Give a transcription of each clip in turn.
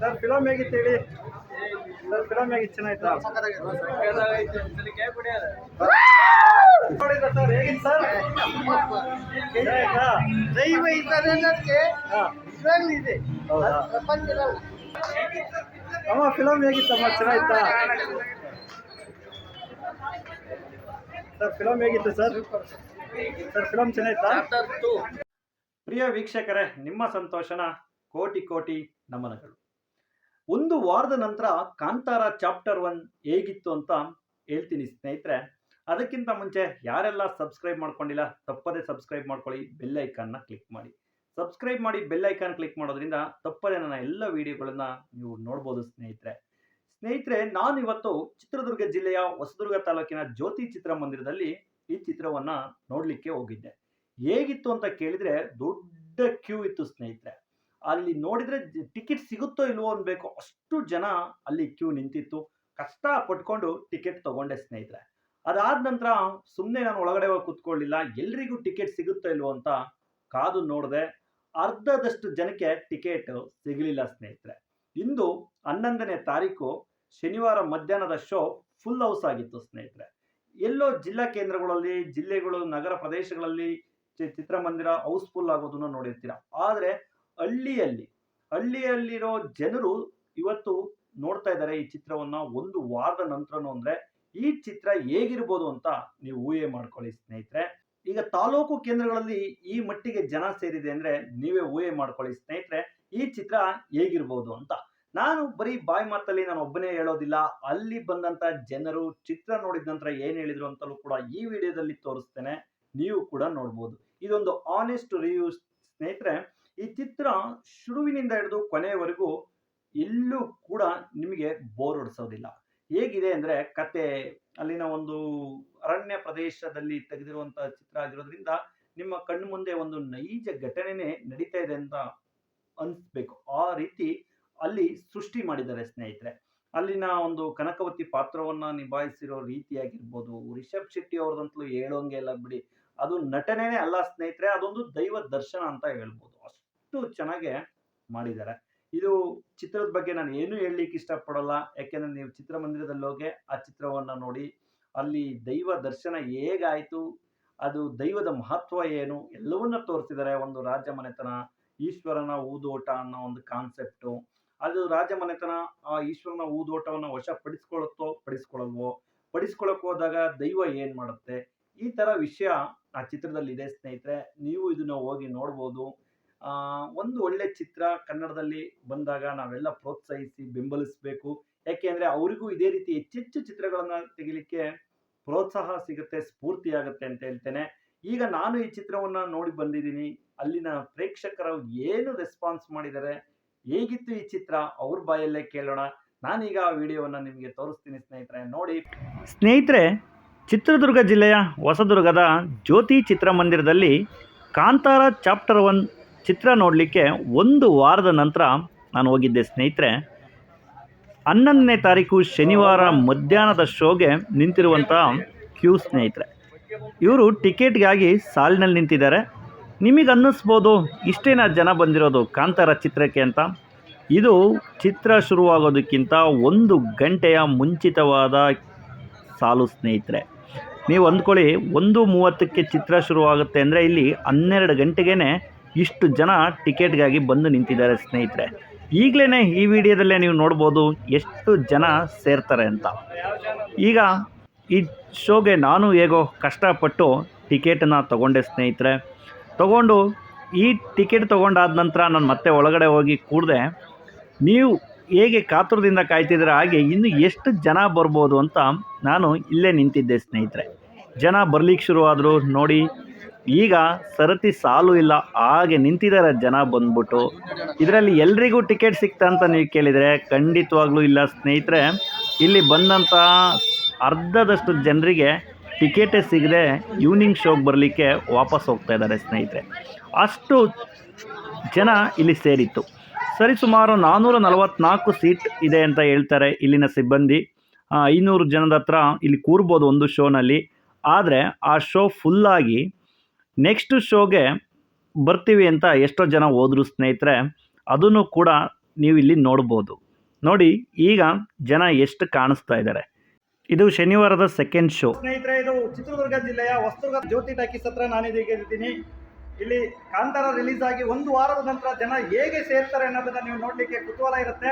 Sir film ಹೇಗಿತ್ತು ಹೇಳಿ sir film ಹೇಗಿತ್ತು? ಸರ್ ಹೇಗಿತ್ತು ಸರ್? ದೈವ ಅಮ್ಮ ಫಿಲಮ್ ಹೇಗಿತ್ತಮ್ಮ ಚೆನ್ನಾಯ್ತಾ ಸರ್ ಫಿಲಮ್ ಹೇಗಿತ್ತು ಸರ್? ಸರ್ ಫಿಲಮ್ ಚೆನ್ನಾಯ್ತಾ ಪ್ರಿಯ ವೀಕ್ಷಕರೇ ನಿಮ್ಮ ಸಂತೋಷನ ಕೋಟಿ ಕೋಟಿ ನಮನಗಳು. ಒಂದು ವಾರದ ನಂತರ ಕಾಂತಾರ ಚಾಪ್ಟರ್ ಒನ್ ಹೇಗಿತ್ತು ಅಂತ ಹೇಳ್ತೀನಿ ಸ್ನೇಹಿತರೆ. ಅದಕ್ಕಿಂತ ಮುಂಚೆ ಯಾರೆಲ್ಲ ಸಬ್ಸ್ಕ್ರೈಬ್ ಮಾಡ್ಕೊಂಡಿಲ್ಲ ತಪ್ಪದೇ ಸಬ್ಸ್ಕ್ರೈಬ್ ಮಾಡ್ಕೊಳ್ಳಿ ಬೆಲ್ ಐಕಾನ್ನ ಕ್ಲಿಕ್ ಮಾಡಿ. ಸಬ್ಸ್ಕ್ರೈಬ್ ಮಾಡಿ ಬೆಲ್ ಐಕಾನ್ ಕ್ಲಿಕ್ ಮಾಡೋದ್ರಿಂದ ತಪ್ಪದೇ ನನ್ನ ಎಲ್ಲ ವಿಡಿಯೋಗಳನ್ನ ನೀವು ನೋಡ್ಬೋದು ಸ್ನೇಹಿತರೆ. ಸ್ನೇಹಿತರೆ ನಾನು ಇವತ್ತು ಚಿತ್ರದುರ್ಗ ಜಿಲ್ಲೆಯ ಹೊಸದುರ್ಗ ತಾಲೂಕಿನ ಜ್ಯೋತಿ ಚಿತ್ರಮಂದಿರದಲ್ಲಿ ಈ ಚಿತ್ರವನ್ನ ನೋಡ್ಲಿಕ್ಕೆ ಹೋಗಿದ್ದೆ. ಹೇಗಿತ್ತು ಅಂತ ಕೇಳಿದ್ರೆ ದೊಡ್ಡ ಕ್ಯೂ ಇತ್ತು ಸ್ನೇಹಿತರೆ. ಅಲ್ಲಿ ನೋಡಿದ್ರೆ ಟಿಕೆಟ್ ಸಿಗುತ್ತೋ ಇಲ್ವೋ ಅನ್ಬೇಕು. ಅಷ್ಟು ಜನ ಅಲ್ಲಿ ಕ್ಯೂ ನಿಂತಿತ್ತು. ಕಷ್ಟ ಪಟ್ಕೊಂಡು ಟಿಕೆಟ್ ತಗೊಂಡೆ ಸ್ನೇಹಿತರೆ. ಅದಾದ ನಂತರ ಸುಮ್ಮನೆ ನಾನು ಒಳಗಡೆ ಹೋಗಿ ಕುತ್ಕೊಳ್ಳಿಲ್ಲ. ಎಲ್ರಿಗೂ ಟಿಕೆಟ್ ಸಿಗುತ್ತೋ ಇಲ್ವೋ ಅಂತ ಕಾದು ನೋಡಿದೆ ಅರ್ಧದಷ್ಟು ಜನಕ್ಕೆ ಟಿಕೆಟ್ ಸಿಗಲಿಲ್ಲ ಸ್ನೇಹಿತರೆ. ಇಂದು ಹನ್ನೊಂದನೇ ತಾರೀಕು ಶನಿವಾರ ಮಧ್ಯಾಹ್ನದ ಶೋ ಫುಲ್ ಹೌಸ್ ಆಗಿತ್ತು ಸ್ನೇಹಿತರೆ. ಎಲ್ಲೋ ಜಿಲ್ಲಾ ಕೇಂದ್ರಗಳಲ್ಲಿ, ಜಿಲ್ಲೆಗಳು, ನಗರ ಪ್ರದೇಶಗಳಲ್ಲಿ ಚಿತ್ರಮಂದಿರ ಹೌಸ್ಫುಲ್ ಆಗೋದನ್ನ ನೋಡಿರ್ತೀರ. ಆದರೆ ಹಳ್ಳಿಯಲ್ಲಿ, ಹಳ್ಳಿಯಲ್ಲಿರೋ ಜನರು ಇವತ್ತು ನೋಡ್ತಾ ಇದ್ದಾರೆ ಈ ಚಿತ್ರವನ್ನ ಒಂದು ವಾರದ ನಂತರನೂ ಅಂದ್ರೆ, ಈ ಚಿತ್ರ ಹೇಗಿರ್ಬೋದು ಅಂತ ನೀವು ಊಹೆ ಮಾಡ್ಕೊಳ್ಳಿ ಸ್ನೇಹಿತರೆ. ಈಗ ತಾಲೂಕು ಕೇಂದ್ರಗಳಲ್ಲಿ ಈ ಮಟ್ಟಿಗೆ ಜನ ಸೇರಿದೆ ಅಂದ್ರೆ ನೀವೇ ಊಹೆ ಮಾಡ್ಕೊಳ್ಳಿ ಸ್ನೇಹಿತರೆ, ಈ ಚಿತ್ರ ಹೇಗಿರ್ಬೋದು ಅಂತ. ನಾನು ಬರೀ ಬಾಯಿ ಮಾತಲ್ಲಿ ನಾನು ಒಬ್ಬನೇ ಹೇಳೋದಿಲ್ಲ, ಅಲ್ಲಿ ಬಂದಂತ ಜನರು ಚಿತ್ರ ನೋಡಿದ ನಂತರ ಏನ್ ಹೇಳಿದ್ರು ಅಂತಲೂ ಕೂಡ ಈ ವಿಡಿಯೋದಲ್ಲಿ ತೋರಿಸ್ತೇನೆ, ನೀವು ಕೂಡ ನೋಡ್ಬೋದು. ಇದೊಂದು ಆನೆಸ್ಟ್ ರಿವ್ಯೂ ಸ್ನೇಹಿತರೆ, ಈ ಚಿತ್ರ ಶುರುವಿನಿಂದ ಹಿಡಿದು ಕೊನೆಯವರೆಗೂ ಎಲ್ಲೂ ಕೂಡ ನಿಮಗೆ ಬೋರ್ ಹೊಡಿಸೋದಿಲ್ಲ. ಹೇಗಿದೆ ಅಂದ್ರೆ ಕತೆ, ಅಲ್ಲಿನ ಒಂದು ಅರಣ್ಯ ಪ್ರದೇಶದಲ್ಲಿ ತೆಗೆದಿರುವಂತಹ ಚಿತ್ರ ಆಗಿರೋದ್ರಿಂದ ನಿಮ್ಮ ಕಣ್ಣು ಮುಂದೆ ಒಂದು ನೈಜ ಘಟನೆನೇ ನಡೀತಾ ಇದೆ ಅಂತ ಅನ್ಸ್ಬೇಕು. ಆ ರೀತಿ ಅಲ್ಲಿ ಸೃಷ್ಟಿ ಮಾಡಿದ್ದಾರೆ ಸ್ನೇಹಿತರೆ. ಅಲ್ಲಿನ ಒಂದು ಕನಕವತಿ ಪಾತ್ರವನ್ನ ನಿಭಾಯಿಸಿರೋ ರೀತಿಯಾಗಿರ್ಬೋದು, ರಿಷಬ್ ಶೆಟ್ಟಿ ಅವ್ರದಂತಲೂ ಹೇಳೋಂಗೆ ಇಲ್ಲ ಬಿಡಿ. ಅದು ನಟನೆನೇ ಅಲ್ಲ ಸ್ನೇಹಿತರೆ, ಅದೊಂದು ದೈವ ದರ್ಶನ ಅಂತ ಹೇಳ್ಬೋದು. ಅಷ್ಟು ಚೆನ್ನಾಗೆ ಮಾಡಿದ್ದಾರೆ. ಇದು ಚಿತ್ರದ ಬಗ್ಗೆ ನಾನು ಏನು ಹೇಳಲಿಕ್ಕೆ ಇಷ್ಟಪಡಲ್ಲ. ಯಾಕೆಂದ್ರೆ ನೀವು ಚಿತ್ರಮಂದಿರದಲ್ಲಿ ಹೋಗಿ ಆ ಚಿತ್ರವನ್ನ ನೋಡಿ, ಅಲ್ಲಿ ದೈವ ದರ್ಶನ ಹೇಗಾಯ್ತು, ಅದು ದೈವದ ಮಹತ್ವ ಏನು, ಎಲ್ಲವನ್ನ ತೋರಿಸಿದ್ದಾರೆ ಒಂದು ರಾಜ ಮನೆತನ ಈಶ್ವರನ ಊದೋಟ ಅನ್ನೋ ಒಂದು ಕಾನ್ಸೆಪ್ಟು ಅದು ರಾಜ ಮನೆತನ, ಆ ಈಶ್ವರನ ಊದೋಟವನ್ನ ವಶಪಡಿಸ್ಕೊಳ್ಳುತ್ತೋ ಪಡಿಸ್ಕೊಳ್ಳಲ್ವೋ ಪಡಿಸ್ಕೊಳಕ್ ಹೋದಾಗ ದೈವ ಏನ್ ಮಾಡುತ್ತೆ? ಈ ತರ ವಿಷಯ ಆ ಚಿತ್ರದಲ್ಲಿ ಇದೆ ಸ್ನೇಹಿತರೆ. ನೀವು ಇದನ್ನ ಹೋಗಿ ನೋಡ್ಬೋದು. ಆ, ಒಂದು ಒಳ್ಳೆ ಚಿತ್ರ ಕನ್ನಡದಲ್ಲಿ ಬಂದಾಗ ನಾವೆಲ್ಲ ಪ್ರೋತ್ಸಾಹಿಸಿ ಬೆಂಬಲಿಸಬೇಕು. ಯಾಕೆಂದ್ರೆ ಅವರಿಗೂ ಇದೇ ರೀತಿ ಹೆಚ್ಚೆಚ್ಚು ಚಿತ್ರಗಳನ್ನ ತೆಗಿಲಿಕ್ಕೆ ಪ್ರೋತ್ಸಾಹ ಸಿಗುತ್ತೆ, ಸ್ಫೂರ್ತಿ ಆಗುತ್ತೆ ಅಂತ ಹೇಳ್ತೇನೆ. ಈಗ ನಾನು ಈ ಚಿತ್ರವನ್ನ ನೋಡಿ ಬಂದಿದ್ದೀನಿ. ಅಲ್ಲಿನ ಪ್ರೇಕ್ಷಕರು ಏನು ರೆಸ್ಪಾನ್ಸ್ ಮಾಡಿದ್ದಾರೆ? ಹೇಗಿತ್ತು ಈ ಚಿತ್ರ? ಅವ್ರ ಬಾಯಲ್ಲೇ ಕೇಳೋಣ. ನಾನೀಗ ಆ ವಿಡಿಯೋವನ್ನ ನಿಮಗೆ ತೋರಿಸ್ತೀನಿ ಸ್ನೇಹಿತರೆ, ನೋಡಿ. ಸ್ನೇಹಿತರೆ, ಚಿತ್ರದುರ್ಗ ಜಿಲ್ಲೆಯ ಹೊಸದುರ್ಗದ ಜ್ಯೋತಿ ಚಿತ್ರಮಂದಿರದಲ್ಲಿ ಕಾಂತಾರ ಚಾಪ್ಟರ್ ಒನ್ ಚಿತ್ರ ನೋಡಲಿಕ್ಕೆ ಒಂದು ವಾರದ ನಂತರ ನಾನು ಹೋಗಿದ್ದೆ ಸ್ನೇಹಿತರೆ. ಹನ್ನೊಂದನೇ ತಾರೀಕು ಶನಿವಾರ ಮಧ್ಯಾಹ್ನದ ಶೋಗೆ ನಿಂತಿರುವಂಥ ಕ್ಯೂ ಸ್ನೇಹಿತರೆ. ಇವರು ಟಿಕೆಟ್ಗಾಗಿ ಸಾಲಿನಲ್ಲಿ ನಿಂತಿದ್ದಾರೆ. ನಿಮಗೆ ಅನ್ನಿಸ್ಬೋದು ಇಷ್ಟೇನ ಜನ ಬಂದಿರೋದು ಕಾಂತಾರ ಚಿತ್ರಕ್ಕೆ ಅಂತ? ಇದು ಚಿತ್ರ ಶುರುವಾಗೋದಕ್ಕಿಂತ ಒಂದು ಗಂಟೆಯ ಮುಂಚಿತವಾದ ಸಾಲು ಸ್ನೇಹಿತರೆ. ನೀವು ಅಂದ್ಕೊಳ್ಳಿ, ಒಂದು ಮೂವತ್ತಕ್ಕೆ ಚಿತ್ರ ಶುರುವಾಗುತ್ತೆ ಅಂದರೆ ಇಲ್ಲಿ ಹನ್ನೆರಡು ಗಂಟೆಗೇ ಇಷ್ಟು ಜನ ಟಿಕೆಟ್ಗಾಗಿ ಬಂದು ನಿಂತಿದ್ದಾರೆ ಸ್ನೇಹಿತರೆ. ಈಗಲೇ ಈ ವಿಡಿಯೋದಲ್ಲೇ ನೀವು ನೋಡ್ಬೋದು ಎಷ್ಟು ಜನ ಸೇರ್ತಾರೆ ಅಂತ. ಈಗ ಈ ಶೋಗೆ ನಾನು ಹೇಗೋ ಕಷ್ಟಪಟ್ಟು ಟಿಕೆಟನ್ನು ತಗೊಂಡೆ ಸ್ನೇಹಿತರೆ. ತಗೊಂಡು ಈ ಟಿಕೆಟ್ ತೊಗೊಂಡಾದ ನಂತರ ನಾನು ಮತ್ತೆ ಒಳಗಡೆ ಹೋಗಿ ಕೂಡಿದೆ, ನೀವು ಹೇಗೆ ಕಾತುರದಿಂದ ಕಾಯ್ತಿದ್ರೆ ಹಾಗೆ ಇನ್ನು ಎಷ್ಟು ಜನ ಬರ್ಬೋದು ಅಂತ ನಾನು ಇಲ್ಲೇ ನಿಂತಿದ್ದೆ ಸ್ನೇಹಿತರೆ. ಜನ ಬರ್ಲಿಕ್ಕೆ ಶುರುವಾದರೂ, ನೋಡಿ, ಈಗ ಸರತಿ ಸಾಲು ಇಲ್ಲ, ಹಾಗೆ ನಿಂತಿದ್ದಾರೆ ಜನ ಬಂದ್ಬಿಟ್ಟು. ಇದರಲ್ಲಿ ಎಲ್ರಿಗೂ ಟಿಕೆಟ್ ಸಿಕ್ತಾ ಅಂತ ನೀವು ಕೇಳಿದರೆ ಖಂಡಿತವಾಗ್ಲೂ ಇಲ್ಲ ಸ್ನೇಹಿತರೆ. ಇಲ್ಲಿ ಬಂದಂಥ ಅರ್ಧದಷ್ಟು ಜನರಿಗೆ ಟಿಕೆಟೇ ಸಿಗದೆ ಈವ್ನಿಂಗ್ ಶೋಗೆ ಬರಲಿಕ್ಕೆ ವಾಪಸ್ ಹೋಗ್ತಾ ಇದ್ದಾರೆ ಸ್ನೇಹಿತರೆ. ಅಷ್ಟು ಜನ ಇಲ್ಲಿ ಸೇರಿತ್ತು. ಸರಿ, ಸುಮಾರು ನಾನ್ನೂರ ನಲವತ್ನಾಲ್ಕು ಸೀಟ್ ಇದೆ ಅಂತ ಹೇಳ್ತಾರೆ ಇಲ್ಲಿನ ಸಿಬ್ಬಂದಿ. ಐನೂರು ಜನದ ಹತ್ರ ಇಲ್ಲಿ ಕೂರ್ಬೋದು ಒಂದು ಶೋನಲ್ಲಿ. ಆದರೆ ಆ ಶೋ ಫುಲ್ಲಾಗಿ ನೆಕ್ಸ್ಟ್ ಶೋಗೆ ಬರ್ತೀವಿ ಅಂತ ಎಷ್ಟೋ ಜನ ಹೋದ್ರು ಸ್ನೇಹಿತರೆ. ಅದನ್ನು ಕೂಡ ನೀವು ಇಲ್ಲಿ ನೋಡ್ಬೋದು. ನೋಡಿ, ಈಗ ಜನ ಎಷ್ಟು ಕಾಣಿಸ್ತಾ ಇದ್ದಾರೆ. ಇದು ಶನಿವಾರದ ಸೆಕೆಂಡ್ ಶೋ ಸ್ನೇಹಿತರೆ, ಇದು ಚಿತ್ರದುರ್ಗ ಜಿಲ್ಲೆಯ ವಸ್ತುರ್ಗ ಜ್ಯೋತಿ ಟಾಕೀಸ್ ಹತ್ರ ನಾನಿದೀಗ ಇದ್ದೀನಿ. ಇಲ್ಲಿ ಕಾಂತಾರ ರಿಲೀಸ್ ಆಗಿ ಒಂದು ವಾರದ ನಂತರ ಜನ ಹೇಗೆ ಸೇರ್ತಾರೆ ಅನ್ನೋದನ್ನ ನೀವು ನೋಡಲಿಕ್ಕೆ ಕುತೂಹಲ ಇರುತ್ತೆ.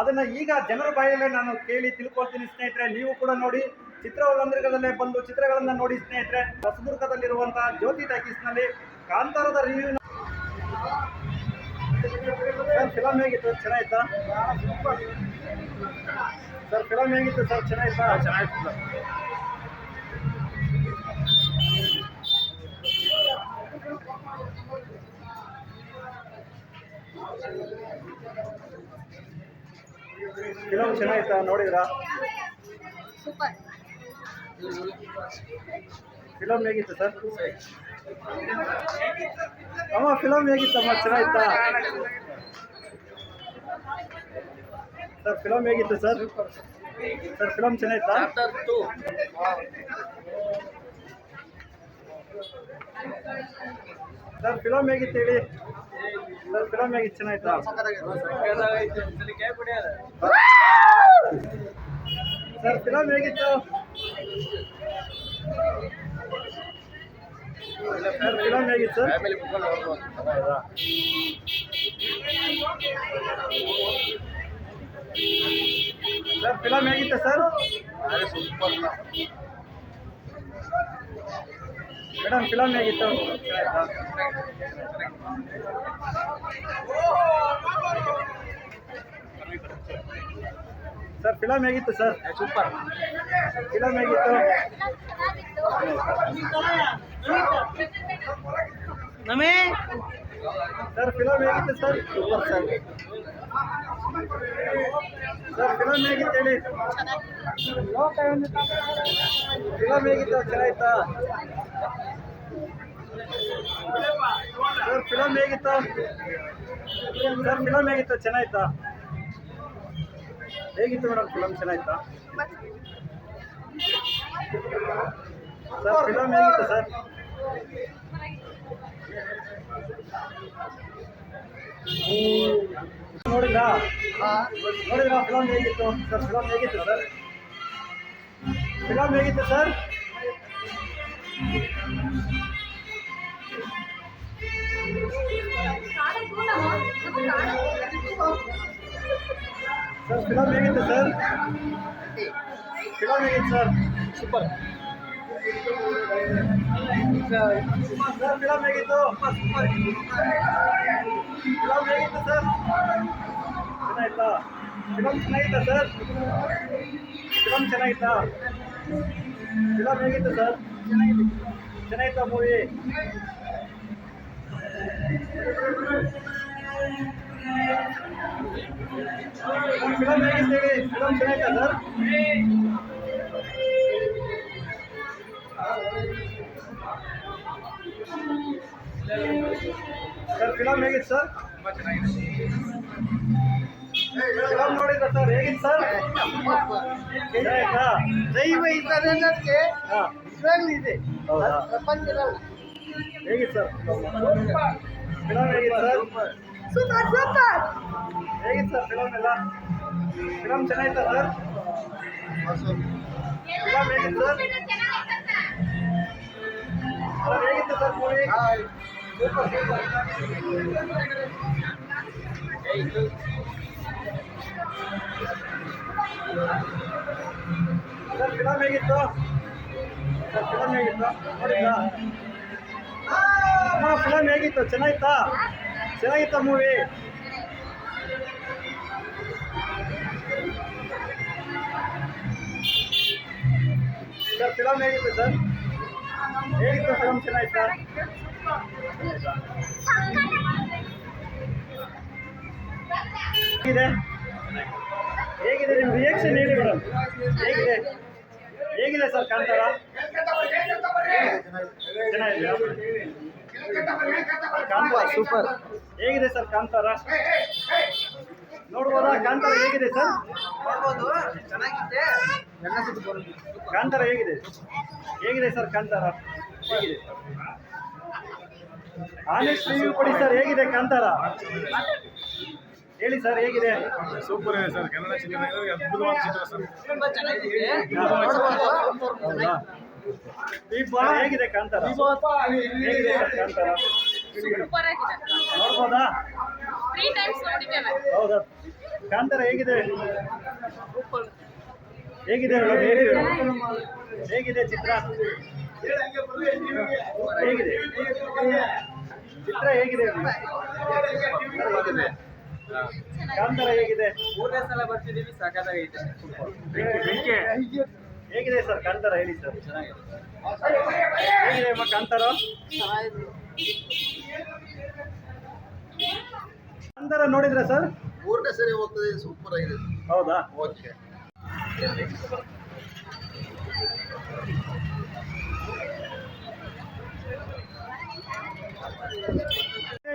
ಅದನ್ನ ಈಗ ಜನರ ಬಾಯಲ್ಲೇ ನಾನು ಕೇಳಿ ತಿಳ್ಕೊಳ್ತೀನಿ ಸ್ನೇಹಿತರೆ. ನೀವು ಕೂಡ ನೋಡಿ ಚಿತ್ರಮಂದಿರಗಳಲ್ಲೇ ಬಂದು ಚಿತ್ರಗಳನ್ನ ನೋಡಿ ಸ್ನೇಹಿತರೆ. ಹೊಸದುರ್ಗದಲ್ಲಿರುವಂತಹ ಜ್ಯೋತಿ ಟಾಕೀಸ್ನಲ್ಲಿ ಕಾಂತಾರದ ರಿವ್ಯೂ ಫಿಲಮ್ ಹೇಗಿತ್ತು? ಚೆನ್ನಾಯ್ತಾ ಸರ್ ಫಿಲಮ್ ಹೇಗಿತ್ತು ಸರ್? ಚೆನ್ನಾಗಿತ್ತು? ಚೆನ್ನಾಗಿತ್ತು ಫಿಲಮ್ ಚೆನ್ನಾಗಿತ್ತಾ? ನೋಡಿದ್ರಾ? ಸೂಪರ್. ಫಿಲಮ್ ಹೇಗಿತ್ತು ಸರ್? ಅಮ್ಮ ಫಿಲಮ್ ಹೇಗಿತ್ತಮ್ಮ? ಚೆನ್ನಾಯ್ತಾ ಸರ್ ಫಿಲಮ್ ಹೇಗಿತ್ತು ಸರ್? ಸರ್ ಫಿಲಮ್ ಚೆನ್ನಾಗಿತ್ತಾ? ಸರ್ ಫಿಲಮ್ ಹೇಗಿತ್ತು ಹೇಳಿ? ಸರ್ ಫಿಲಮ್ ಹೇಗಿತ್ತು ಚೆನ್ನಾಗಿತ್ತಾ? ಸರ್ ಫಿಲಮ್ ಹೇಗಿತ್ತು? ಸರ್ ಫಿಲಮ್ ಹೇಗಿತ್ತು ಹೌದಾ ಸರ್ ಫಿಲಮ್ ಹೇಗಿತ್ತು ಸರ್ ಮೇಡಮ್ ಫಿಲಮ್ ಹೇಗಿತ್ತು ಚೆನ್ನಾಯ್ತಾ ಸರ್ ಫಿಲಮ್ ಹೇಗಿತ್ತು ಸರ್ ಸೂಪರ್ ಫಿಲಮ್ ಹೇಗಿತ್ತು ನಮೇ ಸರ್ ಫಿಲಮ್ ಹೇಗಿತ್ತು sir super sir sir film ಹೇಗಿತ್ತು? ಹೇಳಿ ಫಿಲಮ್ ಹೇಗಿತ್ತು? ಚೆನ್ನಾಯ್ತಾ ಸರ್ ಫಿಲಮ್ ಹೇಗಿತ್ತು? ಸರ್ ಫಿಲಮ್ ಹೇಗಿತ್ತು ಚೆನ್ನಾಯ್ತಾ ಹೇಗಿತ್ತು ಮೇಡಮ್ ಫಿಲಮ್ ಚೆನ್ನಾಯ್ತಾ ಸರ್ ಫಿಲಮ್ ಹೇಗಿತ್ತು ಸರ್ ನೋಡಿದ್ರಾ? ನೋಡಿದ್ರಾ ಫಿಲಮ್ ಹೇಗಿತ್ತು? ಸರ್ ಫಿಲಮ್ ಹೇಗಿತ್ತು ಸರ್? ಫಿಲಮ್ ಹೇಗಿತ್ತು ಸರ್? ಸರ್ ಫಿಲಮ್ ಹೇಗಿತ್ತು ಸರ್? ಫಿಲಮ್ ಹೇಗಿತ್ತು ಸರ್? ಸೂಪರ್. ಸರ್ ಫಿಲಮ್ ಹೇಗಿತ್ತು? ಫಿಲಮ್ ಹೇಗಿತ್ತು ಸರ್ ಚೆನ್ನಾಯ್ತಾ ಫಿಲಮ್ ಚೆನ್ನಾಗಿತ್ತಾ ಸರ್ ಫಿಲಮ್ ಚೆನ್ನಾಗಿತ್ತಾ ಫಿಲಮ್ ಹೇಗಿತ್ತು ಸರ್ ಚೆನ್ನಾಗಿತ್ತಾ ಮೂವಿ ಫಿಲಮ್ ಹೇಗಿತ್ತು ಹೇಳಿ ಫಿಲಮ್ ಚೆನ್ನಾಗಿತ್ತಾ ಸರ್ ಸರ್ ಫಿಲಮ್ ಹೇಗಿತ್ತು ಸರ್ ಫಿಲಮ್ ನೋಡಿದ್ರ ಸರ್ ಹೇಗಿತ್ತು ಸರ್ ದೈವ ಇದ್ದಾರೆ ಅನ್ನೋದಕ್ಕೆ ನಿಜವಾಗ್ಲೂ ಇದೆ? ಪ್ರಪಂಚದಲ್ಲಿ ಹೇಗಿತ್ತು ಸರ್ ಫಿಲಮ್ ಹೇಗಿತ್ತು ಸರ್ ಸೂಪರ್ ಹೇಗಿತ್ತು ಸರ್ ಫಿಲಮ್ ಎಲ್ಲ? ಫಿಲಮ್ ಚೆನ್ನಾಗಿತ್ತಾ ಸರ್ ಫಿಲಮ್ ಹೇಗಿತ್ತು ಸರ್ ಹೇಗಿತ್ತು ಸರ್ ಮೂವಿ ಫಿಲಮ್ ಹೇಗಿತ್ತು ಸರ್ ಫಿಲಮ್ ಹೇಗಿತ್ತು ನೋಡಿದ್ರಾ ಅಮ್ಮ ಫಿಲಮ್ ಹೇಗಿತ್ತು ಚೆನ್ನಾಗಿತ್ತಾ ಚೆನ್ನಾಗಿತ್ತಾ ಮೂವಿ ಸರ್? ಫಿಲಮ್ ಹೇಗಿತ್ತು ಸರ್ ಹೇಗಿತ್ತು ಫಿಲಮ್ ಚೆನ್ನಾಗಿತ್ತಾ? ಹೇಗಿದೆ? ಹೇಗಿದೆ ನಿಮ್ಮ ರಿಯಾಕ್ಷನ್ ಹೇಳಿ ಮೇಡಮ್ ಹೇಗಿದೆ? ಹೇಗಿದೆ ಸರ್ ಕಾಂತಾರ ಕಾಂತಾರ ಸೂಪರ್ ಹೇಗಿದೆ ಸರ್ ಕಾಂತಾರ ನೋಡ್ಬೋದಾ? ಕಾಂತಾರ ಹೇಗಿದೆ ಸರ್ ನೋಡ್ಬೋದು. ಚೆನ್ನಾಗಿದೆ. ಕಾಂತಾರ ಹೇಗಿದೆ? ಹೇಗಿದೆ ಸರ್ ಕಾಂತಾರ ಹೇಗಿದೆ? ಆನೆಸ್ಟ್ ರಿವ್ಯೂ ಕೊಡಿ ಸರ್ ಹೇಗಿದೆ ಕಾಂತಾರ? ಹೇಳಿ ಸರ್ ಹೇಗಿದೆ? ಸೂಪರ್ ಇದೆ ಸರ್ ಕನ್ನಡ ಚಿತ್ರ ಅದ್ಭುತವಾದ ಚಿತ್ರ ಸರ್. ತುಂಬಾ ಚೆನ್ನಾಗಿದೆ. ಹೌದಾ ದೀಪ ಹೇಗಿದೆ ಕಾಂತಾರ? ಹೇಗಿದೆ ಸರ್ ಕಾಂತಾರ? ಸೂಪರ್ ಆಗಿದೆ. ನೋಡ್ಬೋದಾ? ತ್ರೀ ಟೈಮ್ಸ್ ನೋಡಿದ್ದೇವೆ. ಹೌದಾ? ಕಾಂತಾರ ಹೇಗಿದೆ? ಹೇಗಿದೆ ಹೇಳು, ಹೇಳಿ. ಹೇಗಿದೆ ಚಿತ್ರ? ಹೇಗಿದೆ? ಚಿತ್ರ ಹೇಗಿದೆ. ಕಾಂತಾರ ಹೇಗಿದೆ? ಮೂರನೇ ಸಲ ಬರ್ತಿದೀವಿ ಸಾಕಾಗೈತೆ ಹೇಗಿದೆ ಸರ್ ಕಾಂತಾರ? ಹೇಳಿ ಸರ್. ಹೇಗಿದೆ ಅಮ್ಮ ಕಾಂತಾರ? ಕಾಂತಾರ ನೋಡಿದ್ರ ಸರ್? ಮೂರನೇ ಸರಿ ಹೋಗ್ತದೆ ಸೂಪರ್ ಆಗಿದೆ. ಹೌದಾ? ಓಕೆ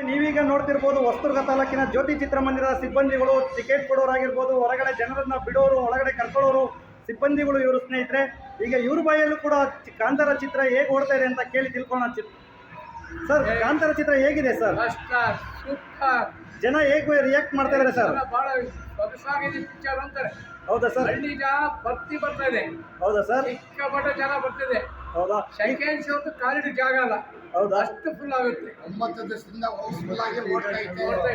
ನೀವೀಗ ನೋಡ್ತಿರ್ಬೋದು ಹೊಸದುರ್ಗ ತಾಲೂಕಿನ ಜ್ಯೋತಿ ಚಿತ್ರಮಂದಿರದ ಸಿಬ್ಬಂದಿಗಳು ಟಿಕೆಟ್ ಕೊಡೋರಾಗಿರ್ಬೋದು. ಹೊರಗಡೆ ಜನರನ್ನ ಬಿಡೋರು ಒಳಗಡೆ ಕರ್ಕೊಳ್ಳೋರು ಸಿಬ್ಬಂದಿಗಳು ಇವರು ಸ್ನೇಹಿತರೆ. ಈಗ ಇವ್ರ ಬಾಯಲ್ಲೂ ಕೂಡ ಕಾಂತರ ಚಿತ್ರ ಹೇಗೆ ಓಡ್ತಾ ಇದೆ ಅಂತ ಕೇಳಿ ತಿಳ್ಕೊಳ್ಳೋಣ ಚಿತ್ರ ಸರ್ ಕಾಂತಾರ ಚಿತ್ರ ಹೇಗಿದೆ ಸರ್? ಜನ ಹೇಗೆ ರಿಯಾಕ್ಟ್ ಮಾಡ್ತಾ ಇದಾರೆ ಸರ್. ಬಹಳ ಸೊಗಸಾಗಿದೆ ಪಿಕ್ಚರ್ ಅಂತಾರೆ. ಹೌದಾ ಸರ್? ಹಳ್ಳಿ ಜನ ಭಕ್ತಿ ಬರ್ತಾ ಇದೆ. ಹೌದಾ ಸರ್? ಸಿಕ್ಕಾಪಟ್ಟೆ ಜನ ಬರ್ತಿದೆ. ಹೌದಾ? ಸೆಕೆಂಡ್ ಶೋ ಕಾಲಿಡ್ ಜಾಗ ಅಲ್ಲ. ಹೌದಾ? ಅಷ್ಟು ಫುಲ್ ಆಗುತ್ತೆ. ಒಂಬತ್ತು ದಿವಸದಿಂದ ಫುಲ್ ಆಗಿ ಓಡ್ತಾ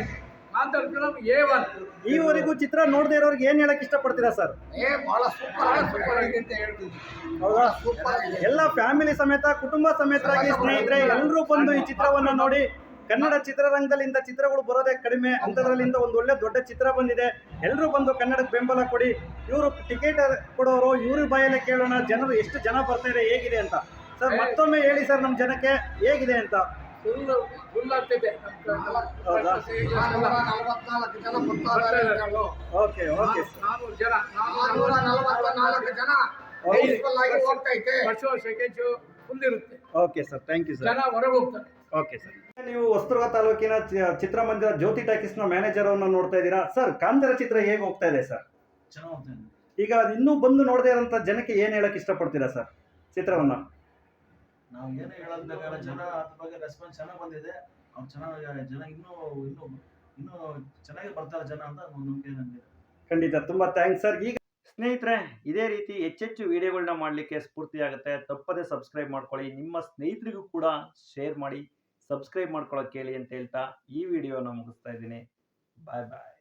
ಕಾಂತಾರ ಫಿಲಮ್ ಎ ಒನ್ ಈವರೆಗೂ ಚಿತ್ರ ನೋಡದೇ ಇರೋರಿಗೆ ಏನು ಹೇಳಕ್ ಇಷ್ಟಪಡ್ತೀರಾ ಸರ್ ಏ ಬಹಳ ಸೂಪರ್ ಸೂಪರ್ ಆಗಿದೆ ಅಂತ ಹೇಳ್ತೀನಿ ಹೌದಾ? ಸೂಪರ್ ಆಗಿದೆ. ಎಲ್ಲ ಫ್ಯಾಮಿಲಿ ಸಮೇತ ಕುಟುಂಬ ಸಮೇತರಾಗಿ ಸ್ನೇಹಿತರೆ ಎಲ್ಲರೂ ಬಂದು ಈ ಚಿತ್ರವನ್ನ ನೋಡಿ ಕನ್ನಡ ಚಿತ್ರರಂಗದಲ್ಲಿಂದ ಚಿತ್ರಗಳು ಬರೋದೇ ಕಡಿಮೆ ಅಂಥದ್ರಲ್ಲಿಂದ ಒಂದು ಒಳ್ಳೆ ದೊಡ್ಡ ಚಿತ್ರ ಬಂದಿದೆ. ಎಲ್ಲರೂ ಬಂದು ಕನ್ನಡಕ್ಕೆ ಬೆಂಬಲ ಕೊಡಿ. ಇವರು ಟಿಕೆಟ್ ಕೊಡೋರು ಇವ್ರ ಬಾಯಲ್ಲಿ ಕೇಳೋಣ. ಜನರು ಎಷ್ಟು ಜನ ಬರ್ತಾರೆ ಹೇಗಿದೆ ಅಂತ. ಸರ್ ಮತ್ತೊಮ್ಮೆ ಹೇಳಿ ಸರ್ ನಮ್ಮ ಜನಕ್ಕೆ ಹೇಗಿದೆ ಅಂತ. Okay okay. ಸರ್ ನಾನೂರು ಜನ ನಾನ್ನೂರ ನಲವತ್ನಾಲ್ಕು ಜನ ಹೌಸ್ಫುಲ್ ಆಗಿ ಹೋಗ್ತೈತೆ ಫಸ್ಟ್ ಸೆಕೆಂಡ್ ಶೋ ಇರುತ್ತೆ okay sir thank you sir. ಜನ ಹೊರಗೆ ಹೋಗ್ತಾರೆ. ಓಕೆ ಸರ್ ನೀವು ಹೊಸದುರ್ಗ ತಾಲೂಕಿನ ಚಿ- ಚಿತ್ರಮಂದಿರ ಜ್ಯೋತಿ ಟಾಕೀಸ್ನ ಮ್ಯಾನೇಜರ್ ಅನ್ನು ನೋಡ್ತಾ ಇದ್ದೀರಾ? ಸರ್ ಕಾಂತರ ಚಿತ್ರ ಹೇಗೆ ಹೋಗ್ತಾ ಇದೆ ಸರ್ ಈಗ ಅದು ಇನ್ನೂ ಬಂದು ನೋಡದೇ ಇರೋಂಥ ಜನಕ್ಕೆ ಏನು ಹೇಳಕ್ ಇಷ್ಟಪಡ್ತೀರಾ ಸರ್ ಚಿತ್ರವನ್ನ. ನಾವು ಏನೇ ಹೇಳೋದ್ ಬೇಕಾದ್ರೆ ಜನ ಅದ್ರ ಬಗ್ಗೆ ರೆಸ್ಪಾನ್ಸ್ ಚೆನ್ನಾಗಿ ಬಂದಿದೆ. ಅವ್ರು ಚೆನ್ನಾಗಿ ಜನ ಇನ್ನೂ ಇನ್ನೂ ಇನ್ನೂ ಚೆನ್ನಾಗಿ ಬರ್ತಾರೆ ಜನ ಅಂತ ನಮಗೆ ನಂಬಿಕೆ ನನಗೆ ಖಂಡಿತ ತುಂಬ ಥ್ಯಾಂಕ್ಸ್ ಸರ್ ಈಗ ಸ್ನೇಹಿತರೆ ಇದೇ ರೀತಿ ಹೆಚ್ಚೆಚ್ಚು ವಿಡಿಯೋಗಳನ್ನ ಮಾಡಲಿಕ್ಕೆ ಸ್ಫೂರ್ತಿಯಾಗುತ್ತೆ. ತಪ್ಪದೇ ಸಬ್ಸ್ಕ್ರೈಬ್ ಮಾಡ್ಕೊಳ್ಳಿ. ನಿಮ್ಮ ಸ್ನೇಹಿತರಿಗೂ ಕೂಡ ಶೇರ್ ಮಾಡಿ. ಸಬ್ಸ್ಕ್ರೈಬ್ ಮಾಡ್ಕೊಳ್ಳೋಕೆ ಹೇಳಿ ಅಂತ ಹೇಳ್ತಾ ಈ ವಿಡಿಯೋನ ಮುಗಿಸ್ತಾ ಇದ್ದೀನಿ. ಬಾಯ್ ಬಾಯ್.